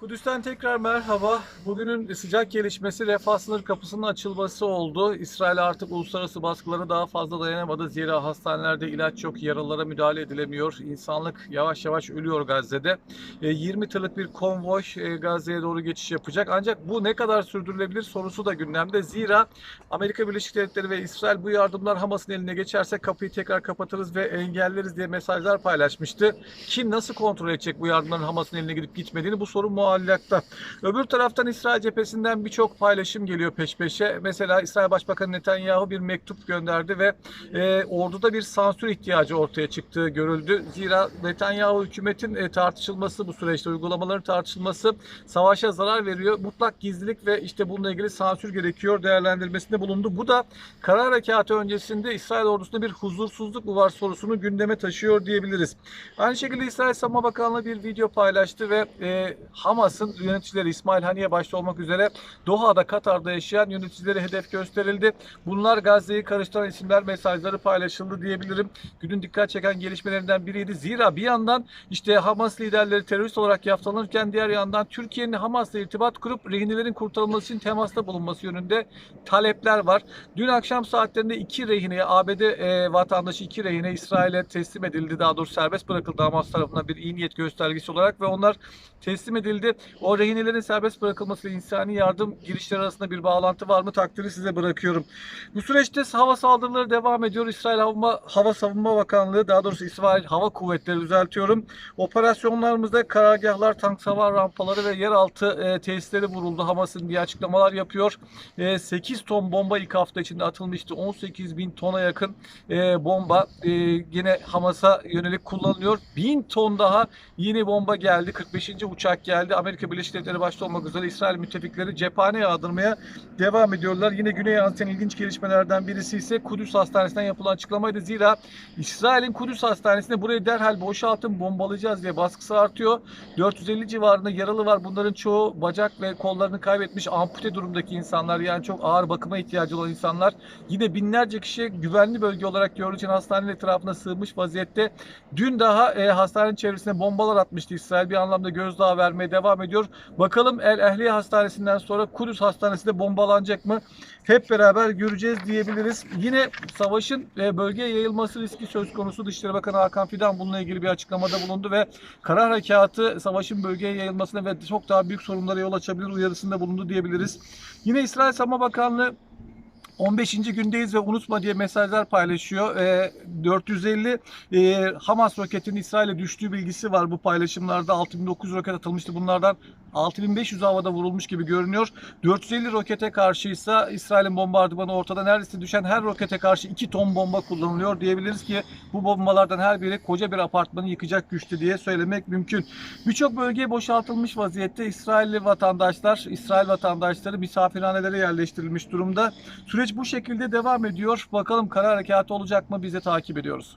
Kudüs'ten tekrar merhaba. Bugünün sıcak gelişmesi refah sınır kapısının açılması oldu. İsrail artık uluslararası baskılara daha fazla dayanamadı. Zira hastanelerde ilaç yok, yaralılara müdahale edilemiyor. İnsanlık yavaş yavaş ölüyor Gazze'de. E, 20 tırlık bir konvoy e, Gazze'ye doğru geçiş yapacak. Ancak bu ne kadar sürdürülebilir sorusu da gündemde. Zira Amerika Birleşik Devletleri ve İsrail bu yardımlar Hamas'ın eline geçerse kapıyı tekrar kapatırız ve engelleriz diye mesajlar paylaşmıştı. Kim nasıl kontrol edecek bu yardımların Hamas'ın eline gidip gitmediğini bu soru muallakta. Öbür taraftan İsrail cephesinden birçok paylaşım geliyor peş peşe. Mesela İsrail Başbakanı Netanyahu bir mektup gönderdi ve e, orduda bir sansür ihtiyacı ortaya çıktığı görüldü. Zira Netanyahu hükümetin e, tartışılması bu süreçte uygulamaların tartışılması savaşa zarar veriyor. Mutlak gizlilik ve işte bununla ilgili sansür gerekiyor değerlendirmesinde bulundu. Bu da karar harekatı öncesinde İsrail ordusunda bir huzursuzluk mu var sorusunu gündeme taşıyor diyebiliriz. Aynı şekilde İsrail Savunma Bakanlığı bir video paylaştı ve e, Hamas'ın yöneticileri İsmail Haniye başta olmak üzere Doha'da, Katar'da yaşayan yöneticileri hedef gösterildi. Bunlar Gazze'yi karıştıran isimler mesajları paylaşıldı diyebilirim. Günün dikkat çeken gelişmelerinden biriydi. Zira bir yandan işte Hamas liderleri terörist olarak yaftalanırken diğer yandan Türkiye'nin Hamas'la irtibat kurup rehinelerin kurtarılması için temasta bulunması yönünde talepler var. Dün akşam saatlerinde iki rehine, ABD e, vatandaşı iki rehine İsrail'e teslim edildi. Daha doğrusu serbest bırakıldı Hamas tarafından bir iyi niyet göstergesi olarak ve onlar teslim edildi. O rehinelerin serbest bırakılması ile insani yardım girişleri arasında bir bağlantı var mı takdiri size bırakıyorum. Bu süreçte hava saldırıları devam ediyor. İsrail Hava, Hava Savunma Bakanlığı daha doğrusu İsrail Hava Kuvvetleri düzeltiyorum. Operasyonlarımızda karargahlar, tank savar rampaları ve yeraltı e, tesisleri vuruldu. Hamas'ın diye açıklamalar yapıyor. E, 8 ton bomba ilk hafta içinde atılmıştı. 18 bin tona yakın e, bomba e, yine Hamas'a yönelik kullanılıyor. 1000 ton daha yeni bomba geldi. 45. uçak geldi. Amerika Birleşik Devletleri başta olmak üzere İsrail müttefikleri cephane yağdırmaya devam ediyorlar. Yine Güney Asya'nın ilginç gelişmelerden birisi ise Kudüs Hastanesi'nden yapılan açıklamaydı. Zira İsrail'in Kudüs Hastanesi'nde burayı derhal boşaltın bombalayacağız diye baskısı artıyor. 450 civarında yaralı var. Bunların çoğu bacak ve kollarını kaybetmiş ampute durumdaki insanlar. Yani çok ağır bakıma ihtiyacı olan insanlar. Yine binlerce kişi güvenli bölge olarak gördüğü için hastanenin etrafına sığmış vaziyette. Dün daha e, hastanenin çevresine bombalar atmıştı İsrail. Bir anlamda gözdağı vermeye devam ediyor. Bakalım El Ehliye Hastanesi'nden sonra Kudüs Hastanesi de bombalanacak mı? Hep beraber göreceğiz diyebiliriz. Yine savaşın e, bölgeye yayılması riski söz konusu. Dışişleri Bakanı Hakan Fidan bununla ilgili bir açıklamada bulundu ve karar harekatı savaşın bölgeye yayılmasına ve çok daha büyük sorunlara yol açabilir uyarısında bulundu diyebiliriz. Yine İsrail Savunma Bakanlığı 15. gündeyiz ve unutma diye mesajlar paylaşıyor. E, 450 e, Hamas roketinin İsrail'e düştüğü bilgisi var bu paylaşımlarda. 6009 roket atılmıştı. Bunlardan 6500 havada vurulmuş gibi görünüyor. 450 rokete karşıysa İsrail'in bombardımanı ortada. Neredeyse düşen her rokete karşı 2 ton bomba kullanılıyor. Diyebiliriz ki bu bombalardan her biri koca bir apartmanı yıkacak güçlü diye söylemek mümkün. Birçok bölgeye boşaltılmış vaziyette İsrailli vatandaşlar, İsrail vatandaşları misafirhanelere yerleştirilmiş durumda. Süreç bu şekilde devam ediyor. Bakalım karar harekatı olacak mı? Biz de takip ediyoruz.